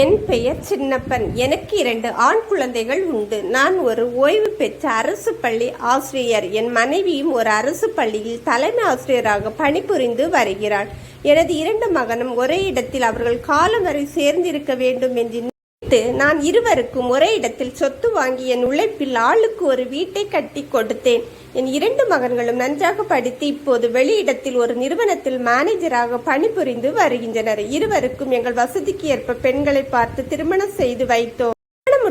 என் பெயர் சின்னப்பன். எனக்கு இரண்டு ஆண் குழந்தைகள் உண்டு. நான் ஒரு ஓய்வு பெற்ற அரசு பள்ளி ஆசிரியர். என் மனைவியும் ஒரு அரசு பள்ளியில் தலைமை ஆசிரியராக பணிபுரிந்து வருகிறாள். எனது இரண்டு மகனும் ஒரே இடத்தில் அவர்கள் காலம் வரை சேர்ந்திருக்க வேண்டும் என்று நினைத்து நான் இருவருக்கும் ஒரே இடத்தில் சொத்து வாங்கி என் உழைப்பில் ஆளுக்கு ஒரு வீட்டை கட்டி கொடுத்தேன். என் இரண்டு மகன்களும் நன்றாக படித்து இப்போது வெளியிடத்தில் ஒரு நிறுவனத்தில் மேனேஜராக பணிபுரிந்து வருகின்றனர். இருவருக்கும் எங்கள் வசதிக்கு ஏற்ப பெண்களை பார்த்து திருமணம் செய்து வைத்தோம்.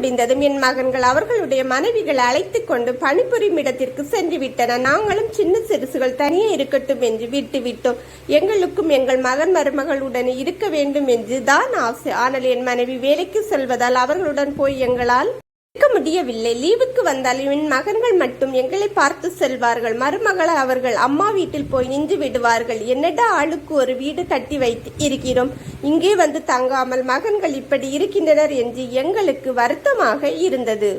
முடிந்ததும் என் மகன்கள் அவர்களுடைய மனைவிகளை அழைத்து கொண்டு பணிபுரியும் இடத்திற்கு சென்று விட்டன. நாங்களும் சின்ன சிறுசுகள் தனியே இருக்கட்டும் என்று விட்டு விட்டோம். எங்களுக்கும் எங்கள் மகன் மருமகளுடன் இருக்க வேண்டும் என்று தான் ஆசை. ஆனால் என் மனைவி வேலைக்கு செல்வதால் அவர்களுடன் போய் எங்களால் இருக்க முடியவில்லை. லீவுக்கு வந்தாலும் என் மகன்கள் மட்டும் எங்களை பார்த்து செல்வார்கள். மருமகள் அவர்கள் அம்மா வீட்டில் போய் நின்று விடுவார்கள். என்னடா ஆளுக்கு ஒரு வீடு கட்டி வைத்து இருக்கிறோம்? இங்கே வந்து தங்காமல் மகன்கள் இப்படி இருக்கின்றனர் என்று எங்களுக்கு வருத்தமாக இருந்தது.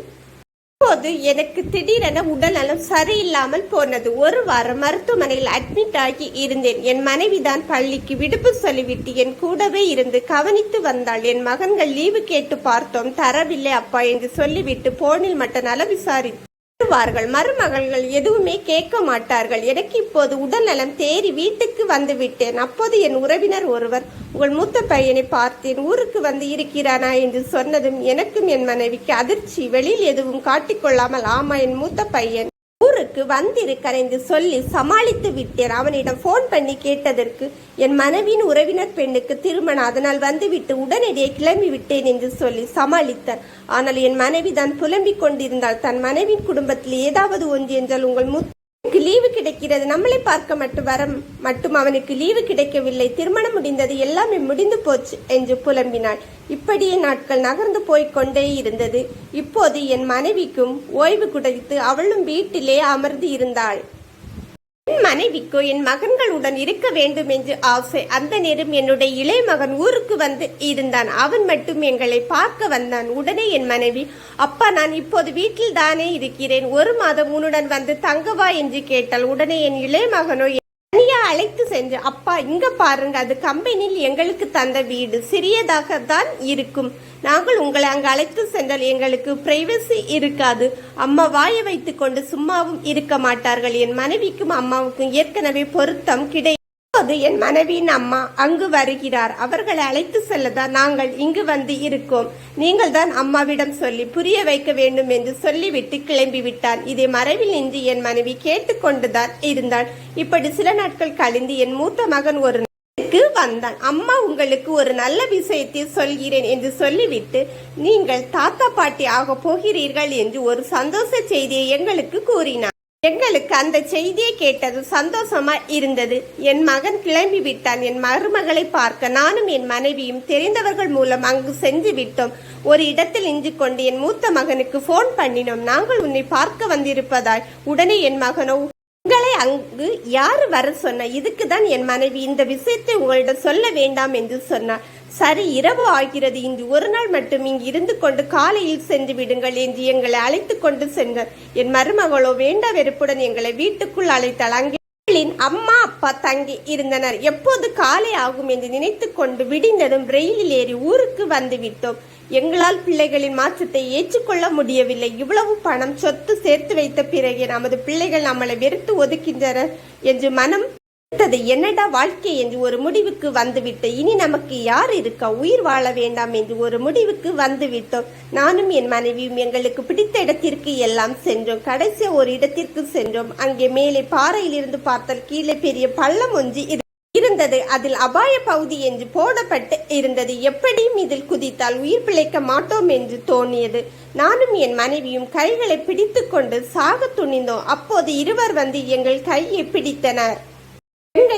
அப்போது எனக்கு திடீரென உடல்நலம் சரியில்லாமல் போனது. ஒரு வாரம் மருத்துவமனையில் அட்மிட் ஆகி இருந்தேன். என் மனைவிதான் பள்ளிக்கு விடுப்பு சொல்லிவிட்டு என் கூடவே இருந்து கவனித்து வந்தாள். என் மகன்கள் லீவு கேட்டு பார்த்தோம். தரவில்லை அப்பா என்று சொல்லிவிட்டு போனில் மட்டும் நல விசாரித்து வருவார்கள் மருமகள்கள் எதுவுமே கேட்க மாட்டார்கள். எனக்கு இப்போது உடல்நலம் தேறி வீட்டுக்கு வந்து விட்டேன் அப்போது என் உறவினர் ஒருவர் உங்கள் மூத்த பையனை பார்த்தேன். ஊருக்கு வந்து இருக்கிறானா? என்று சொன்னதும் எனக்கும் என் மனைவிக்கு அதிர்ச்சி. வெளியில் எதுவும் காட்டிக்கொள்ளாமல் ஆமா என் மூத்த பையன் ஊருக்கு வந்திருக்கிறேன் என்று சொல்லி சமாளித்து விட்டேன். அவனிடம் ஃபோன் பண்ணி கேட்டதற்கு என் மனைவியின் உறவினர் பெண்ணுக்கு திருமணம் அதனால் வந்துவிட்டு உடனடியே கிளம்பி விட்டேன் என்று சொல்லி சமாளித்தார். ஆனால் என் மனைவி தான் புலம்பிக் கொண்டிருந்தால் தன் மனைவியின் குடும்பத்தில் ஏதாவது ஒன்று என்றால் உங்கள் மூத்த லீவு கிடைக்கிறது. நம்மளை பார்க்க மட்டும் வர மட்டும் அவனுக்கு லீவு கிடைக்கவில்லை. திருமணம் முடிந்தது எல்லாமே முடிந்து போச்சு என்று புலம்பினாள். இப்படியே நாட்கள் நகர்ந்து போய்க் கொண்டே இருந்தது. இப்போது என் மனைவிக்கும் ஓய்வு குடைத்து அவளும் வீட்டிலே அமர்ந்து இருந்தாள். என் மனைவிக்கோ என் மகன்களுடன் இருக்க வேண்டும் என்று ஆசை. அந்த நேரம் என்னுடைய இளைய மகன் ஊருக்கு வந்து இருந்தான். அவன் மட்டும் எங்களை பார்க்க வந்தான். உடனே என் மனைவி அப்பா நான் இப்போது வீட்டில் தானே இருக்கிறேன். ஒரு மாதம் உன்னுடன் வந்து தங்கவா? என்று கேட்டால் உடனே என் இளைய மகனோ தனியா அழைத்து சென்று அப்பா இங்க பாருங்க அது கம்பெனியில் எங்களுக்கு தந்த வீடு. சிறியதாக தான் இருக்கும். நாங்கள் உங்களை அங்கு அழைத்து சென்றால் எங்களுக்கு பிரைவசி இருக்காது. அம்மா வாயை வைத்துக் கொண்டு சும்மாவும் இருக்க மாட்டார்கள். என் மனைவிக்கும் அம்மாவுக்கும் ஏற்கனவே பொருத்தம் கிடை இப்போது என் மனைவியின் அம்மா அங்கு வருகிறார். அவர்களை அழைத்து செல்லதான் நாங்கள் இங்கு வந்து இருக்கோம். நீங்கள் தான் அம்மாவிடம் சொல்லி புரிய வைக்க வேண்டும் என்று சொல்லிவிட்டு கிளம்பி விட்டான். இதை மறைவில் நின்று என் மனைவி கேட்டுக்கொண்டுதான் இருந்தாள். இப்படி சில நாட்கள் கழிந்து என் மூத்த மகன் ஒரு நாளுக்கு வந்தான். அம்மா உங்களுக்கு ஒரு நல்ல விஷயத்தை சொல்கிறேன் என்று சொல்லிவிட்டு நீங்கள் தாத்தா பாட்டி ஆக போகிறீர்கள் என்று ஒரு சந்தோஷ செய்தியை எங்களுக்கு கூறினார். எங்களுக்கு அந்த செய்தியை கேட்டது சந்தோஷமா இருந்தது. என் மகன் கிளம்பி விட்டான் என் மருமகளை பார்க்க நானும் என் மனைவியும் தெரிந்தவர்கள் மூலம் அங்கு சென்று விட்டோம். ஒரு இடத்தில் நின்று கொண்டு என் மூத்த மகனுக்கு போன் பண்ணினோம். நாங்கள் உன்னை பார்க்க வந்திருப்பதால் உடனே என் மகனோ உங்களை அங்கு யார் வர சொன்ன? இதுக்கு தான் என் மனைவி இந்த விஷயத்தை உங்களிடம் சொல்ல வேண்டாம் என்று சொன்னார் சரி இரவு ஆகிறது. இன்று ஒரு நாள் மட்டும் இங்கு இருந்து கொண்டு காலையில் சென்று விடுங்கள் என்று எங்களை அழைத்து கொண்டு சென்றார். என் மருமகளோ வேண்ட வெறுப்புடன் எங்களை வீட்டுக்குள் அழைத்தாள். அங்கே அம்மா அப்பா தங்கி இருந்தனர். எப்போது காலை ஆகும் என்று நினைத்து கொண்டு விடிந்ததும் ரயிலில் ஏறி ஊருக்கு வந்து விட்டோம். எங்களால் பிள்ளைகளின் மாற்றத்தை ஏற்றுக்கொள்ள முடியவில்லை. இவ்வளவு பணம் சொத்து சேர்த்து வைத்த பிறகு நமது பிள்ளைகள் நம்மளை வெறுத்து ஒதுக்கின்றனர் என்று மனம் அடுத்தது என்னடா வாழ்க்கை என்று ஒரு முடிவுக்கு வந்துவிட்டு இனி நமக்கு யார் இருக்கா? உயிர் வாழ வேண்டாம் என்று ஒரு முடிவுக்கு வந்துவிட்டோம். நானும் என் மனைவியும் எங்களுக்கு பிடித்த இடத்திற்கு எல்லாம் சென்றோம். கடைசி ஒரு இடத்திற்கு சென்றோம். அங்கே மேலே பாறையிலிருந்து பார்த்தால் கீழே பெரிய பள்ளம் ஒன்று இரு- இருந்தது. அதில் அபாய பகுதி என்று போடப்பட்டு இருந்தது. எப்படியும் இதில் குதித்தால் உயிர் பிழைக்க மாட்டோம் என்று தோணியது நானும் என் மனைவியும் கைகளை பிடித்துக்கொண்டு சாக துணிந்தோம். அப்போது இருவர் வந்து எங்கள் கையை பிடித்தனர்.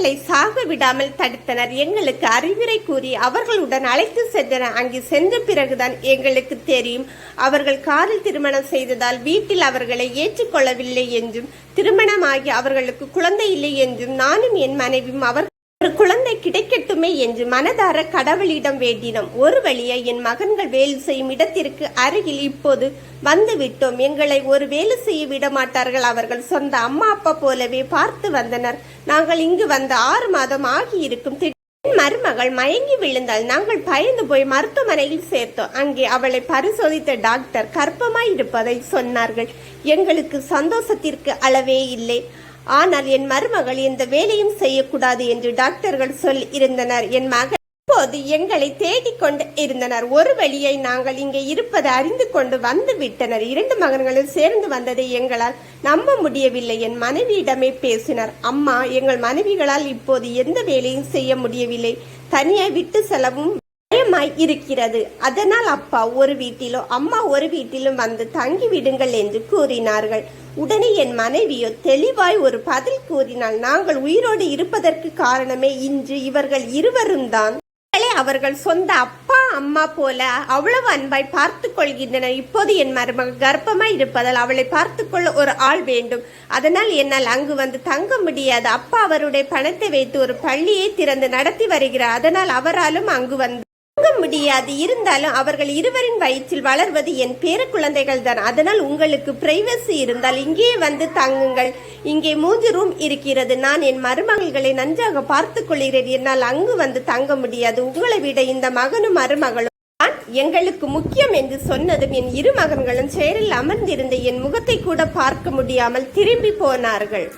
எங்களை சாக விடாமல் தடுத்தனர். எங்களுக்கு அறிவுரை கூறி அவர்களுடன் அழைத்து சென்றனர் அங்கு சென்ற பிறகுதான் எங்களுக்கு தெரியும். அவர்கள் காரில் திருமணம் செய்ததால் வீட்டில் அவர்களை ஏற்றுக்கொள்ளவில்லை என்றும் திருமணமாகி அவர்களுக்கு குழந்தை இல்லை என்றும் நானும் என் மனைவியும் அவர் ஒரு குழந்தை கிடைக்கட்டுமே என்று மனதார கடவுளிடம் வேண்டினோம். ஒரு வழியை என் மகன்கள் வேலை செய்யும் இடத்திற்கு அருகில் இப்போது வந்து விட்டோம் எங்களை ஒரு வேலை செய்ய விட மாட்டார்கள் அவர்கள். சொந்த அம்மா அப்பா போலவே பார்த்து வந்தனர். நாங்கள் இங்கு வந்த ஆறு மாதம் ஆகியிருக்கும். மருமகள் மயங்கி விழுந்தால் நாங்கள் பயந்து போய் மருத்துவமனையில் சேர்த்தோம். அங்கே அவளை பரிசோதித்த டாக்டர் கர்ப்பமாய் இருப்பதை சொன்னார்கள். எங்களுக்கு சந்தோஷத்திற்கு அளவே இல்லை. ஆனால் என் மருமகள் எந்த வேலையும் செய்யக்கூடாது என்று டாக்டர்கள் சொல்லி இருந்தனர். என் மகள் இப்போது எங்களை தேடிக்கொண்டு இருந்தனர். ஒரு வழியை நாங்கள் இங்கே இருப்பதை அறிந்து கொண்டு வந்து விட்டனர். இரண்டு மகன்களும் சேர்ந்து வந்ததை எங்களால் நம்ப முடியவில்லை. என் மனைவியிடமே பேசினார். அம்மா எங்கள் மனைவிகளால் இப்போது எந்த வேலையும் செய்ய முடியவில்லை. தனியாய் விட்டு செல்லவும் பயமாய் இருக்கிறது. அதனால் அப்பா ஒரு வீட்டிலோ அம்மா ஒரு வீட்டிலும் வந்து தங்கி விடுங்கள் என்று கூறினார்கள். உடனே என் மனைவியோ தெளிவாய் ஒரு பதில் கூறினால் நாங்கள் உயிரோடு இருப்பதற்கு காரணமே இன்று இவர்கள் இருவரும் தான். அவர்கள் சொந்த அப்பா அம்மா போல அவ்வளவு அன்பாய் பார்த்து கொள்கின்றனர். இப்போது என் மருமகள் கர்ப்பமாய் இருப்பதால் அவளை பார்த்து கொள்ள ஒரு ஆள் வேண்டும். அதனால் என்னால் அங்கு வந்து தங்க முடியாது. அப்பா அவருடைய பணத்தை வைத்து ஒரு பள்ளியை திறந்து நடத்தி வருகிறார். அதனால் அவராலும் அங்கு வந்து தங்க முடியாது. இருந்தாலும் அவர்கள் இருவரின் வயிற்றில் வளர்வது என் பேர குழந்தைகள் தான். அதனால் உங்களுக்கு பிரைவசி இருந்தால் இங்கே வந்து தங்குங்கள். இங்கே மூன்று ரூம் இருக்கிறது. நான் என் மருமகள்களை நன்றாக பார்த்துக் கொள்கிறேன். என்னால் அங்கு வந்து தங்க முடியாது. உங்களை விட இந்த மகனும் மருமகளும் நான் எங்களுக்கு முக்கியம் என்று சொன்னதும் என் இரு மகன்களும் சேரில் அமர்ந்திருந்த என் முகத்தை கூட பார்க்க முடியாமல் திரும்பி போனார்கள்.